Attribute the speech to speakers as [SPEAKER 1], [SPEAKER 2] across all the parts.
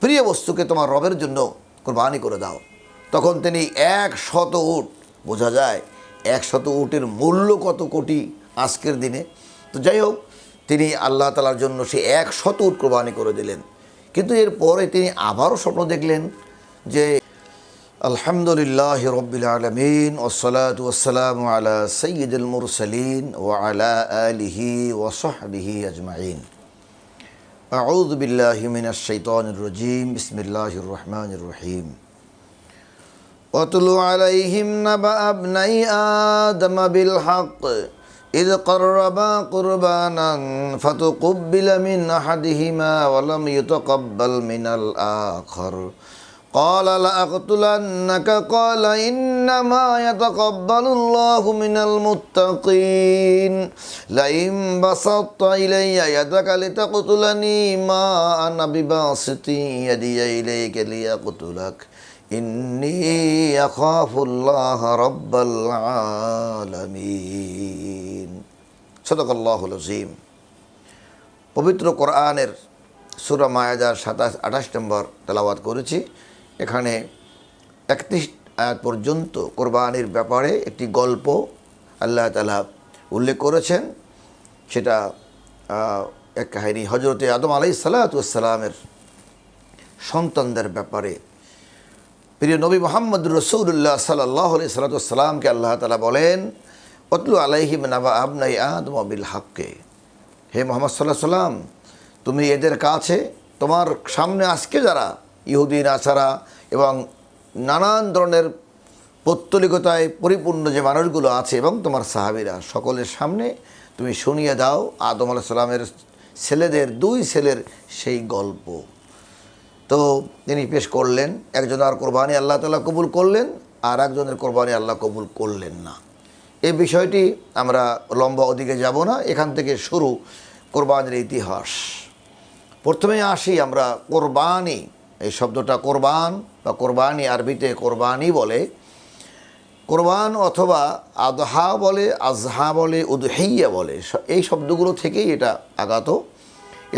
[SPEAKER 1] প্রিয় বস্তুকে তোমার রবের জন্য কোরবানি করে দাও। তখন তিনি এক শত উট, বোঝা যায় এক শত উটের মূল্য কত কোটি আজকের দিনে। তো যাই হোক, তিনি আল্লাহ তালার জন্য সে এক শত উট কোরবানি করে দিলেন। কিন্তু এরপরে তিনি আবারও স্বপ্ন দেখলেন যে, আলহামদুলিল্লাহ রব্বিল আলমিন ওসলাত ওসালাম আলা সঈদুল মুরসলিন ও আলা আলিহি ওসহবিহি আজমাইন। أعوذ بالله من الشيطان الرجيم بسم الله الرحمن الرحيم واتل عليهم نبأ ابني آدم بالحق إذ قربا قربانا فتقبل من أحدهما ولم يتقبل من الآخر قال لأقتلنك قال إنما يتقبل الله من المتقين لئن بسطت إلي يدك لتقتلني ما أنا بباسط يدي إليك ليقتلك إني أخاف الله رب العالمين صدق الله العظيم পবিত্র কোরআনের সুরা মায়াজার সাতাশ আঠাশ নম্বর তেলাওয়াত করেছি এখানে একত্রিশ আয়াত পর্যন্ত কোরবানির ব্যাপারে একটি গল্প আল্লাহ তালা উল্লেখ করেছেন। সেটা এক কাহিনী হজরতে আদম আলাই সালাতামের সন্তানদের ব্যাপারে। প্রিয় নবী মোহাম্মদ রসুল্লাহ সাল্লাহ আলি সাল্লাতামকে আল্লাহ তালা বলেন অতলু আলাইহিম নাবা আবনাই আদম আবিল হাক্কে। হে মোহাম্মদ সাল্লাহ সাল্লাম, তুমি এদের কাছে, তোমার সামনে আজকে যারা ইহুদিন আসারা এবং নানান ধরনের পৌত্তলিকতায় পরিপূর্ণ যে মানুষগুলো আছে এবং তোমার সাহাবিরা, সকলের সামনে তুমি শুনিয়ে দাও আদম আলাহ সাল্লামের ছেলেদের, দুই ছেলের সেই গল্প। তো তিনি পেশ করলেন, একজনের কোরবানি আল্লাহ তালা কবুল করলেন, আর একজনের কোরবানি আল্লাহ কবুল করলেন না। এই বিষয়টি আমরা লম্বা ওদিকে যাব না, এখান থেকে শুরু কোরবানির ইতিহাস। প্রথমে আসি আমরা কোরবানি এই শব্দটা কোরবান বা কোরবানি আরবিতে কোরবানি বলে। কোরবান অথবা আদহা বলে, আজহা বলে, উদহিয়া বলে। এই শব্দগুলো থেকেই এটা আগাত।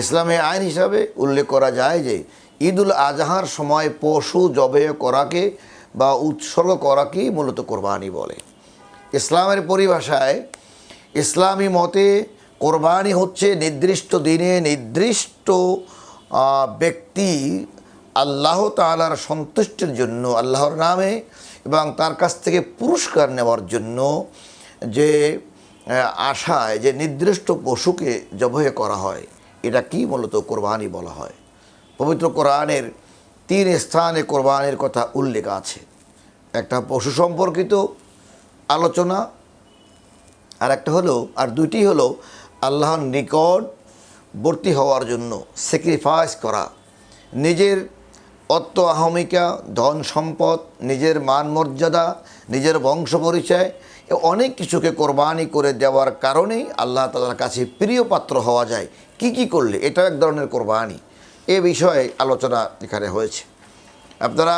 [SPEAKER 1] ইসলামে আইন হিসাবে উল্লেখ করা যায় যে, ঈদুল আজহার সময় পশু জবে করাকে বা উৎসর্গ করাকেই মূলত কোরবানি বলে। ইসলামের পরিভাষায় ইসলামী মতে কোরবানি হচ্ছে নির্দিষ্ট দিনে নির্দিষ্ট ব্যক্তি আল্লাহ তালার সন্তুষ্টির জন্য, আল্লাহর নামে এবং তার কাছ থেকে পুরস্কার নেওয়ার জন্য যে আশায়, যে নির্দিষ্ট পশুকে জবহে করা হয়, এটা কি মূলত কোরবানি বলা হয়? পবিত্র কোরআনের তিন স্থানে কোরবানির কথা উল্লেখ আছে। একটা পশু সম্পর্কিত আলোচনা আর একটা হলো, আর দুইটি হলো আল্লাহর নিকট নিকটবর্তী হওয়ার জন্য স্যাক্রিফাইস করা, নিজের অত্ত আহমিকা, ধন সম্পদ, নিজের মান মর্যাদা, নিজের বংশ পরিচয় অনেক কিছুকে কোরবানি করে দেওয়ার কারণেই আল্লাহ তালার কাছে প্রিয় পাত্র হওয়া যায়। কি কি করলে? এটা এক ধরনের কোরবানি। এ বিষয়ে আলোচনা এখানে হয়েছে। আপনারা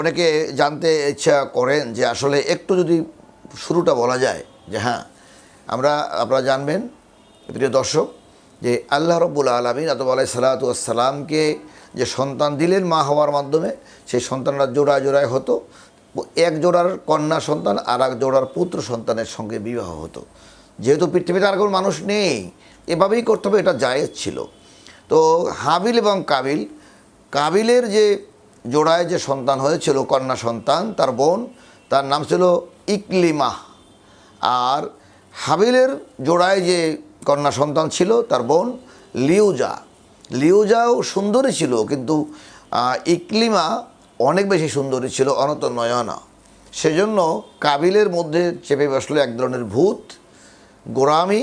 [SPEAKER 1] অনেকে জানতে ইচ্ছা করেন যে আসলে একটু যদি শুরুটা বলা যায় যে হ্যাঁ আমরা, আপনারা জানবেন, প্রিয় দর্শক, যে আল্লাহ রব্বুল আলমিন আতব আলাই সালাতামকে যে সন্তান দিলেন মা হওয়ার মাধ্যমে, সেই সন্তানরা জোড়ায় জোড়ায় হতো। এক জোড়ার কন্যা সন্তান আর এক জোড়ার পুত্র সন্তানের সঙ্গে বিবাহ হতো। যেহেতু পৃথিবীতে আর কোনো মানুষ নেই, এভাবেই করতে হবে, এটা জায়েজ ছিল। তো হাবিল এবং কাবিল, কাবিলের যে জোড়ায় যে সন্তান হয়েছিল, কন্যা সন্তান, তার বোন, তার নাম ছিল ইকলিমা। আর হাবিলের জোড়ায় যে কন্যা সন্তান ছিল, তার বোন লিউজা। লিউজাও সুন্দরী ছিল, কিন্তু ইকলিমা অনেক বেশি সুন্দরী ছিল অনত নয়না সেজন্য কাবিলের মধ্যে চেপে বসল এক ধরনের ভূত, গোরামি,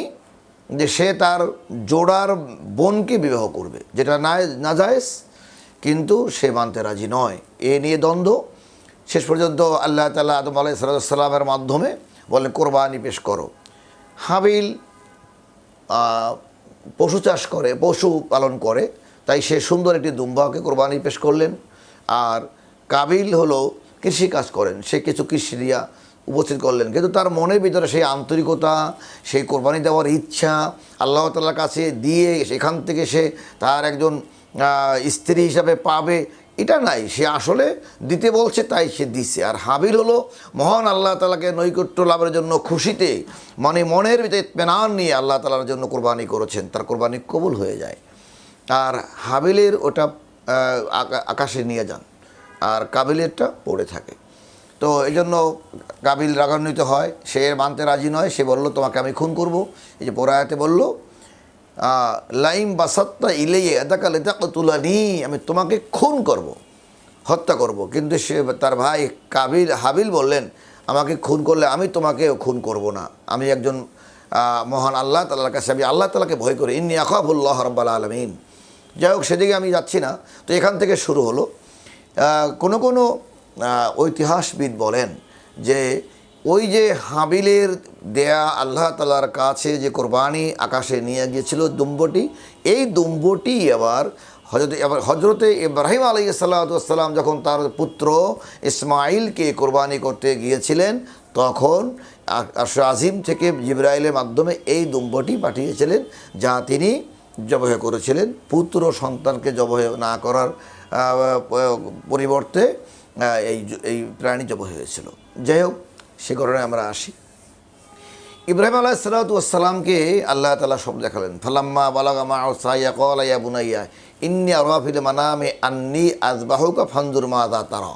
[SPEAKER 1] যে সে তার জোড়ার বোনকে বিবাহ করবে, যেটা না নাজায়েজ কিন্তু সে মানতে রাজি নয়। এ নিয়ে দ্বন্দ্ব। শেষ পর্যন্ত আল্লাহ তালা আদম আলাই সাল্লামের মাধ্যমে বলেন কোরবানি পেশ করো। হাবিল পশু চাষ করে, পশু পালন করে, তাই সে সুন্দর একটি দুম্বাকে কোরবানি পেশ করলেন। আর কাবিল হলো কৃষি কাজ করেন, সে কিছু কৃষি দিয়া উপস্থিত করলেন। কিন্তু তার মনের ভিতরে সেই আন্তরিকতা, সেই কোরবানি দেওয়ার ইচ্ছা, আল্লাহ তালার কাছে দিয়ে সেখান থেকে সে তার একজন স্ত্রী হিসাবে পাবে এটা নাই, সে আসলে দিতে বলছে, তাই সে দিছে। আর হাবিল হলো মহান আল্লাহ তালাকে নৈকট্য লাভের জন্য খুশিতে মানে মনের ভিতরে পেনান নিয়ে আল্লাহ তালার জন্য কোরবানি করেছেন, তার কোরবানি কবুল হয়ে যায়। আর হাবিলের ওটা আকাশে নিয়ে যান, আর কাবিলেরটা পড়ে থাকে। তো এই জন্য কাবিল রাগান্বিত হয়, সে মানতে রাজি নয়, সে বলল, তোমাকে আমি খুন করব। এই যে পোড়ায়াতে বলল লাইম বাসাত্তা ইলেয়ে এদাকাল তুলানি আমি তোমাকে খুন করব, হত্যা করব। কিন্তু সে তার ভাই কাবিল, হাবিল বললেন, আমাকে খুন করলে আমি তোমাকে খুন করব না। আমি একজন মহান আল্লাহ তালার কাছে, আমি আল্লাহ তালাকে ভয় করি। ইন্নি আকাবুল্লাহ রব্বাল আলমিন। যাই হোক, সেদিকে আমি যাচ্ছি না। তো এখান থেকে শুরু হলো। কোনো কোনো ঐতিহাসবিদ বলেন যে ওই যে হাবিলের দেয়া আল্লাহ তালার কাছে যে কোরবানি আকাশে নিয়ে গিয়েছিল দুম্বটি, এই দুম্বটি আবার হজরত এবার হজরতে ইব্রাহিম আলী সাল্লাতাম যখন তার পুত্র ইসমাইলকে কোরবানি করতে গিয়েছিলেন, তখন আজিম থেকে জিব্রাইলের মাধ্যমে এই দুম্বটি পাঠিয়েছিলেন, যা তিনি জবহ করেছিলেন। পুত্র সন্তানকে জবহ না করার পরিবর্তে এই এই প্রাণী জবহ হয়েছিল। যাই হোক সে ঘটনায় আমরা আসি। ইব্রাহিম আলাহ সালাতামকে আল্লাহ তালা সব দেখালেন। ফালাম্মা বালাগামা সাইয়া কলাইয়া বুনাইয়া, ইন্নি আরফিল মানামে আন্নি আজবাহুকা ফানজুর মাদা তারা।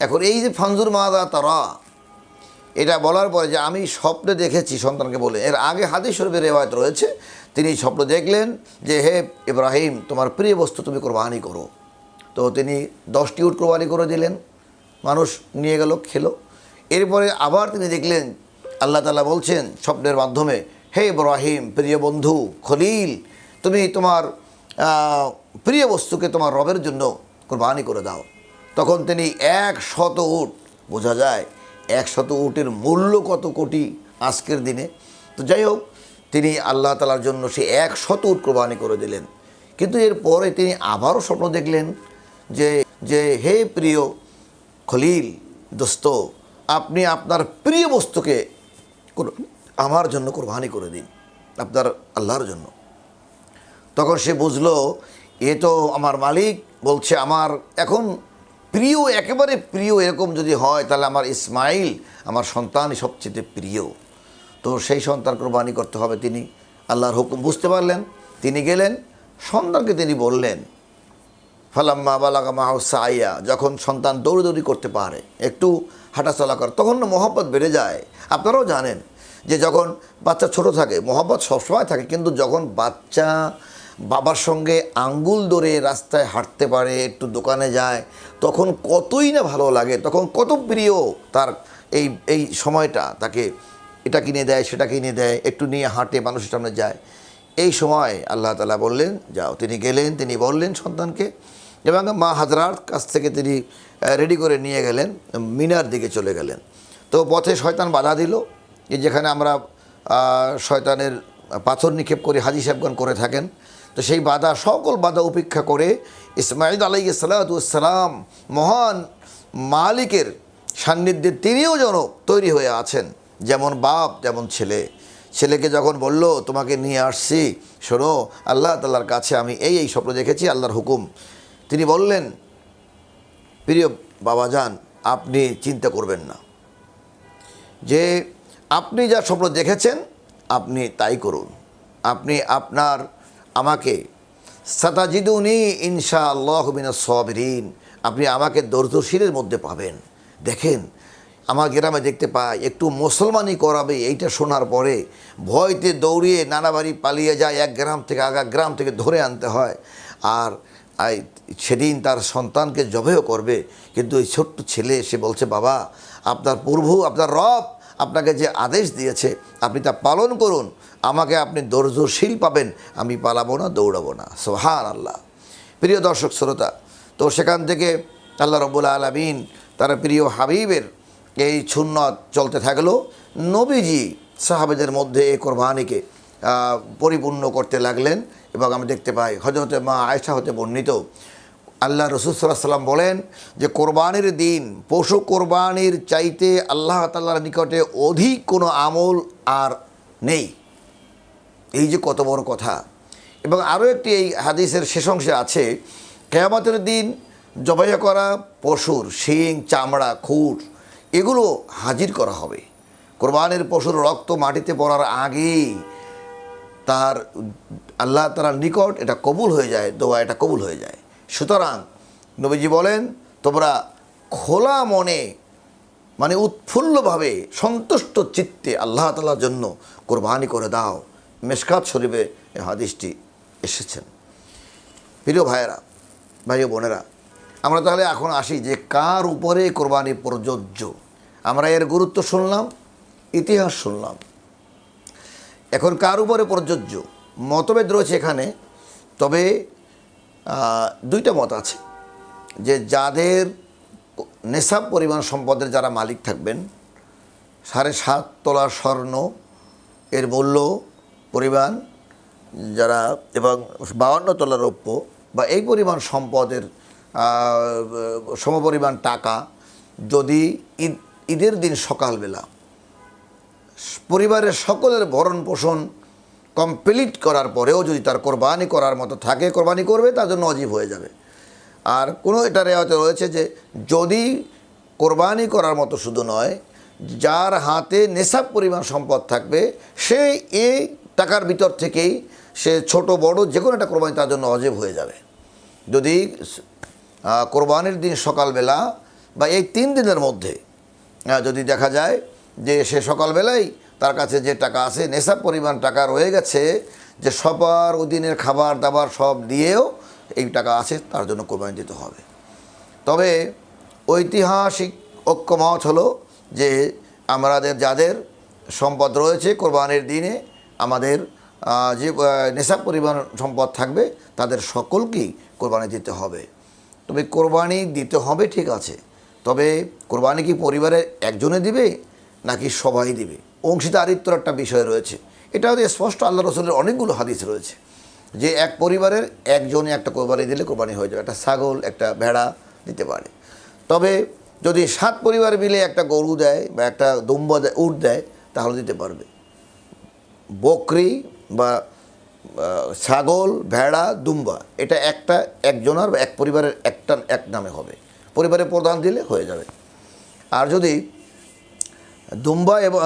[SPEAKER 1] এখন এই যে ফানজুর মাদা তারা, এটা বলার পরে যে আমি স্বপ্নে দেখেছি, সন্তানকে বলে। এর আগে হাদিস শরীফের রেওয়ায়ত রয়েছে, তিনি স্বপ্ন দেখলেন যে, হে ইব্রাহিম, তোমার প্রিয় বস্তু তুমি কোরবানি করো। তো তিনি দশটি উট কোরবানি করে দিলেন। মানুষ নিয়ে গেল, খেলো। এরপরে আবার তিনি দেখলেন, আল্লাহ তালা বলছেন স্বপ্নের মাধ্যমে, হে ইব্রাহিম, প্রিয় বন্ধু, খলিল, তুমি তোমার প্রিয় বস্তুকে তোমার রবের জন্য কোরবানি করে দাও। তখন তিনি এক শত উট, বোঝা যায় এক শত উটের মূল্য কত কোটি আজকের দিনে? তো যাই হোক, তিনি আল্লাহ তালার জন্য সে এক শত উট কোরবানি করে দিলেন। কিন্তু এরপরে তিনি আবারও স্বপ্ন দেখলেন যে যে হে প্রিয় খলিল, দোস্ত আপনি আপনার প্রিয় বস্তুকে আমার জন্য কোরবানি করে দিন, আপনার আল্লাহর জন্য। তখন সে বুঝলো, এ তো আমার মালিক, বলছে, আমার এখন প্রিয়, একেবারে প্রিয় এরকম যদি হয়, তাহলে আমার ইসমাইল, আমার সন্তানই সবচেয়ে প্রিয়। তো সেই সন্তান কোরবানি করতে হবে তিনি। আল্লাহর হুকুম বুঝতে পারলেন, তিনি গেলেন, সন্তানকে তিনি বললেন, ফালাম্মা বালাগা মাহসা আইয়া যখন সন্তান দৌড়দৌড়ি করতে পারে, একটু হাঁটাচলা করে, তখন না মহব্বত বেড়ে যায়। আপনারাও জানেন যে যখন বাচ্চা ছোট থাকে, মহব্বত সবসময় থাকে, কিন্তু যখন বাচ্চা বাবার সঙ্গে আঙ্গুল ধরে রাস্তায় হাঁটতে পারে, একটু দোকানে যায়, তখন কতই না ভালো লাগে, তখন কত প্রিয় তার এই এই সময়টা, তাকে এটা কিনে দেয়, সেটা কিনে দেয়, একটু নিয়ে হাঁটে, মানুষের সামনে যায়। এই সময় আল্লাহ তালা বললেন, যাও। তিনি গেলেন, তিনি বললেন সন্তানকে এবং মা হাজরার কাছ থেকে তিনি রেডি করে নিয়ে গেলেন, মিনার দিকে চলে গেলেন। তো পথে শয়তান বাধা দিল যেখানে আমরা শয়তানের পাথর নিক্ষেপ করে হাজি সাহেবগণ করে থাকেন। তো সেই বাধা, সকল বাধা উপেক্ষা করে ইসমাইল আলাই সালাতাম মহান মালিকের সান্নিধ্যে তিনিও যেন তৈরি হয়ে আছেন, যেমন বাপ, যেমন ছেলে। ছেলেকে যখন বলল, তোমাকে নিয়ে আসছি, শোনো, আল্লাহ তাল্লার কাছে আমি এই এই স্বপ্ন দেখেছি, আল্লাহর হুকুম। তিনি বললেন, প্রিয় বাবা যান আপনি চিন্তা করবেন না। যে আপনি যা স্বপ্ন দেখেছেন, আপনি তাই করুন। আপনি আপনার, আমাকে, সাতাজিদুনি ইনশা আল্লাহ মিনা সবরিন, আপনি আমাকে ধৈর্যশীলের মধ্যে পাবেন। দেখেন, আমার গ্রামে দেখতে পাই, একটু মুসলমানি করাবে, এইটা শোনার পরে ভয়তে দৌড়িয়ে নানা বাড়ি পালিয়ে যায়, এক গ্রাম থেকে আগা গ্রাম থেকে ধরে আনতে হয়। আর সেদিন তার সন্তানকে জবেও করবে, কিন্তু ওই ছোট্ট ছেলে সে বলছে, বাবা, আপনার প্রভু, আপনার রব আপনাকে যে আদেশ দিয়েছে, আপনি তা পালন করুন, আমাকে আপনি ধৈর্যশীল পাবেন, আমি পালাবো না, দৌড়াবো না। সোহান আল্লাহ প্রিয় দর্শক, শ্রোতা, তো সেখান থেকে আল্লাহ রব্বুল আলমিন তার প্রিয় হাবিবের এই ছুন্নত চলতে থাকল। নবীজি সাহাবেদের মধ্যে এই কোরবানিকে পরিপূর্ণ করতে লাগলেন এবং আমি দেখতে পাই হজরতে মা আয়সা হতে বর্ণিত। আল্লাহ রসুল সাল্লাহ সাল্লাম বলেন যে কোরবানির দিন পশু কোরবানির চাইতে আল্লাহ তাল্লাহর নিকটে অধিক কোনো আমল আর নেই। এই যে কত বড় কথা। এবং আরও একটি এই হাদিসের শেষ অংশে আছে, কেয়ামতের দিন জবাই করা পশুর শিং, চামড়া, খুর, এগুলো হাজির করা হবে। কোরবানির পশুর রক্ত মাটিতে পড়ার আগেই তার, আল্লাহ তালার নিকট এটা কবুল হয়ে যায়, দোয়া এটা কবুল হয়ে যায়। সুতরাং নবীজি বলেন, তোমরা খোলা মনে মানে উৎফুল্লভাবে সন্তুষ্ট চিত্তে আল্লাহ তালার জন্য কোরবানি করে দাও। মেশকাত শরীফে হাদিসটি এসেছেন। প্রিয় ভাইয়েরা, ভাই বোনেরা, আমরা তাহলে এখন আসি যে কার উপরে কোরবানি প্রযোজ্য। আমরা এর গুরুত্ব শুনলাম, ইতিহাস শুনলাম। এখন কার উপরে প্রযোজ্য? মতভেদ রয়েছে এখানে, তবে দুইটা মত আছে। যে যাদের নেশাব পরিমাণ সম্পদের যারা মালিক থাকবেন, সাড়ে সাত তোলা স্বর্ণ, এর মূল্য, পরিমাণ, যারা এবং বাউন্ন তোলা রৌপ্য বা এই পরিমাণ সম্পদের সমপরিমাণ টাকা যদি ঈদ, ঈদের দিন সকালবেলা পরিবারের সকলের ভরণ পোষণ কমপ্লিট করার পরেও যদি তার কোরবানি করার মতো থাকে, কোরবানি করবে, তার জন্য অজীব হয়ে যাবে। আর কোনো এটা রেওয়াতে রয়েছে যে, যদি কোরবানি করার মতো শুধু নয়, যার হাতে নেশাব পরিমাণ সম্পদ থাকবে, সে এই টাকার ভিতর থেকেই সে ছোট, বড় যে কোনো একটা কোরবানি তার জন্য অজীব হয়ে যাবে। যদি কোরবানির দিন সকালবেলা বা এই তিন দিনের মধ্যে যদি দেখা যায় যে সে সকালবেলায় তার কাছে যে টাকা আছে নেশা পরিমাণ টাকা রয়ে গেছে, যে সবার ওই দিনের খাবার দাবার সব দিয়েও এই টাকা আছে, তার জন্য কোরবানি দিতে হবে। তবে ঐতিহাসিক ঐক্যমত হলো যে আমাদের যাদের সম্পদ রয়েছে কোরবানির দিনে, আমাদের যে নেশা পরিমাণ সম্পদ থাকবে, তাদের সকলকেই কোরবানি দিতে হবে। তবে কোরবানি দিতে হবে ঠিক আছে, তবে কোরবানি কি পরিবারের একজনে দিবে? নাকি সবাই দিবে অংশীদারিত্বর একটা বিষয় রয়েছে। এটা হচ্ছে স্পষ্ট আল্লাহ রসুলের অনেকগুলো হাদিস রয়েছে। যে এক পরিবারের একজনে একটা কোরবানি দিলে কোরবানি হয়ে যাবে। একটা ছাগল, একটা ভেড়া দিতে পারে। তবে যদি সাত পরিবার মিলে একটা গরু দেয় বা একটা দুম্বা দেয়, উট দেয়, তাহলে দিতে পারবে। বকরি বা ছাগল, ভেড়া, দুম্বা, এটা একটা একজনের বা এক পরিবারের একটা এক নামে হবে। পরিবারের প্রধান দিলে হয়ে যাবে। আর যদি দুম্বা এবং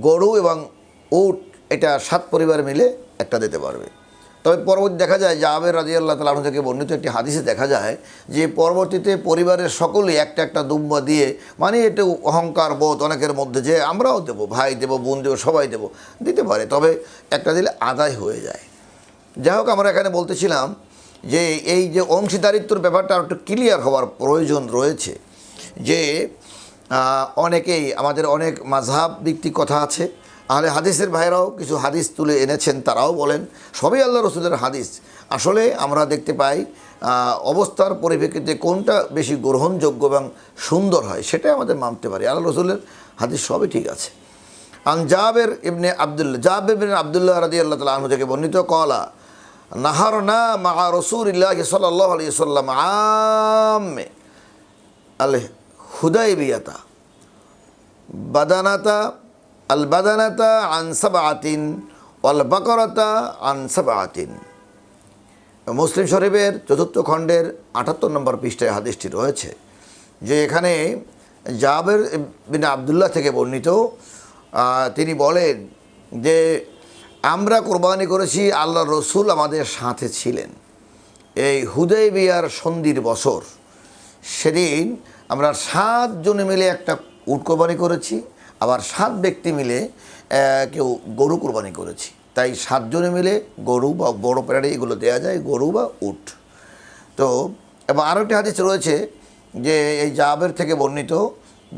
[SPEAKER 1] গরু এবং উট, এটা সাত পরিবার মিলে একটা দিতে পারবে। তবে পরবর্তী দেখা যায় যে আবের রাজি আল্লাহ তালা থেকে বর্ণিত একটি হাদিসে দেখা যায় যে পরবর্তীতে পরিবারের সকলেই একটা একটা দুম্বা দিয়ে মানে একটু অহংকার বোধ অনেকের মধ্যে যে আমরাও দেবো, ভাই দেবো, বোন দেবো, সবাই দেবো, দিতে পারে। তবে একটা দিলে আদায় হয়ে যায়। যাই হোক, আমরা এখানে বলতেছিলাম যে এই যে অংশীদারিত্বর ব্যাপারটা একটু ক্লিয়ার হওয়ার প্রয়োজন রয়েছে যে অনেকেই আমাদের অনেক মাঝহাব ভিত্তিক কথা আছে। আহলে হাদিসের ভাইরাও কিছু হাদিস তুলে এনেছেন, তারাও বলেন, সবই আল্লাহ রসুলের হাদিস। আসলে আমরা দেখতে পাই অবস্থার পরিপ্রেক্ষিতে কোনটা বেশি গ্রহণযোগ্য এবং সুন্দর হয়, সেটাই আমাদের মানতে পারি। আল্লাহ রসুলের হাদিস সবই ঠিক আছে। আন জাবের ইবনে আবদুল্লাহ, জাবের ইবনে আবদুল্লাহ রাদি আল্লাহ তালা আনহু থেকে বর্ণিত, কলা নাহার না মা রসুল ইল্লাহ সাল্লাহ আলি সাল্লাম আমে আল হুদাই বিয়াতা বাদানাতা আল বাদানাতা আন সাবাতিন ওয়াল বাকরতা আন সাবাতিন মুসলিম শরীফের চতুর্থ খণ্ডের আটাত্তর নম্বর পৃষ্ঠায় হাদিসটি রয়েছে যে এখানে জাবের বিন আবদুল্লাহ থেকে বর্ণিত তিনি বলেন যে, আমরা কোরবানি করেছি আল্লাহ রসুল আমাদের সাথে ছিলেন। এই হুদয় বিয়ার সন্ধির বছর সেদিন আমরা সাতজনে মিলে একটা উট কোরবানি করেছি, আবার সাত ব্যক্তি মিলে কেউ গরু কোরবানি করেছি। তাই সাতজনে মিলে গরু বা বড় প্রাণী এগুলো দেওয়া যায়, গরু বা উট। তো এবং আরও একটি হাদিস রয়েছে যে এই জাবের থেকে বর্ণিত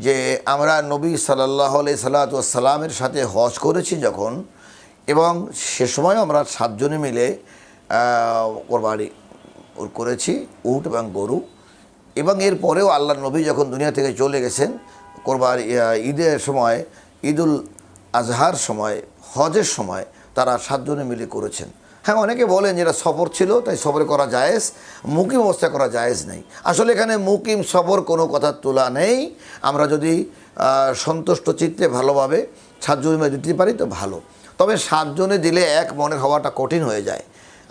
[SPEAKER 1] যে আমরা নবী সাল্লাহ সাল্লাতামের সাথে হজ করেছি যখন, এবং সে সময় আমরা সাতজনে মিলে কোরবানি করেছি, উট এবং গরু এবং এর পরেও আল্লাহ নবী যখন দুনিয়া থেকে চলে গেছেন কোরবার ঈদের সময়, ঈদুল আজহার সময়, হজের সময় তারা সাতজনে মিলে করেছেন। হ্যাঁ অনেকে বলেন যেটা সফর ছিল, তাই সফরে করা জায়েজ, মুকিম অবস্থা করা জায়েজ নেই। আসলে এখানে মুকিম, সফর কোনো কথার তোলা নেই। আমরা যদি সন্তুষ্ট চিত্তে ভালোভাবে সাতজনে দিতে পারি তো ভালো। তবে সাতজনে দিলে এক মনের হওয়াটা কঠিন হয়ে যায়।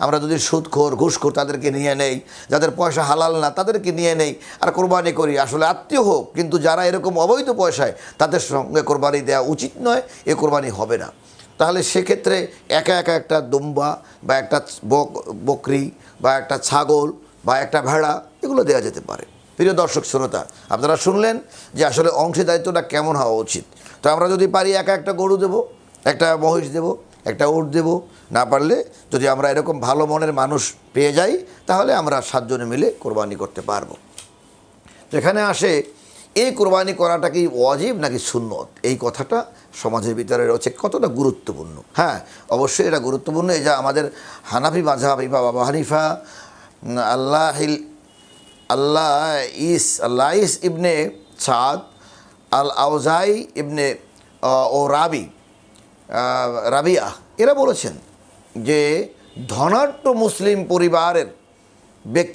[SPEAKER 1] আমরা যদি সুদখোর, ঘুষখোর তাদেরকে নিয়ে নেই, যাদের পয়সা হালাল না তাদেরকে নিয়ে নেই, আর কোরবানি করি, আসলে আত্মীয় হোক, কিন্তু যারা এরকম অবৈধ পয়সায় তাদের সঙ্গে কোরবানি দেওয়া উচিত নয়, এ কোরবানি হবে না। তাহলে সেক্ষেত্রে একা একা একটা দুম্বা বা একটা বক, বকরি বা একটা ছাগল বা একটা ভেড়া, এগুলো দেওয়া যেতে পারে। প্রিয় দর্শক, শ্রোতা, আপনারা শুনলেন যে আসলে অংশীদারিত্বটা কেমন হওয়া উচিত। তো আমরা যদি পারি একা একটা গরু দেবো, একটা মহিষ দেবো, একটা উট দেবো না পারলে যদি আমরা এরকম ভালো মনের মানুষ পেয়ে যাই তাহলে আমরা সাতজনে মিলে কোরবানি করতে পারব। এখানে আসে এই কোরবানি করাটা কি ওয়াজিব নাকি সুন্নত? এই কথাটা সমাজের ভিতরে রয়েছে কতটা গুরুত্বপূর্ণ। হ্যাঁ অবশ্যই এটা গুরুত্বপূর্ণ। এই যে আমাদের হানাফি মাঝহাব বা বাবা হানিফা উম, আল্লাহিল আল্লাহ ইস আল্লাহ ইস ইবনে সাদ আল আউজাই ইবনে ও রাবি রাবিয়া এরা বলেছেন যে ধনাঢ্য মুসলিম পরিবারের ব্যক্তি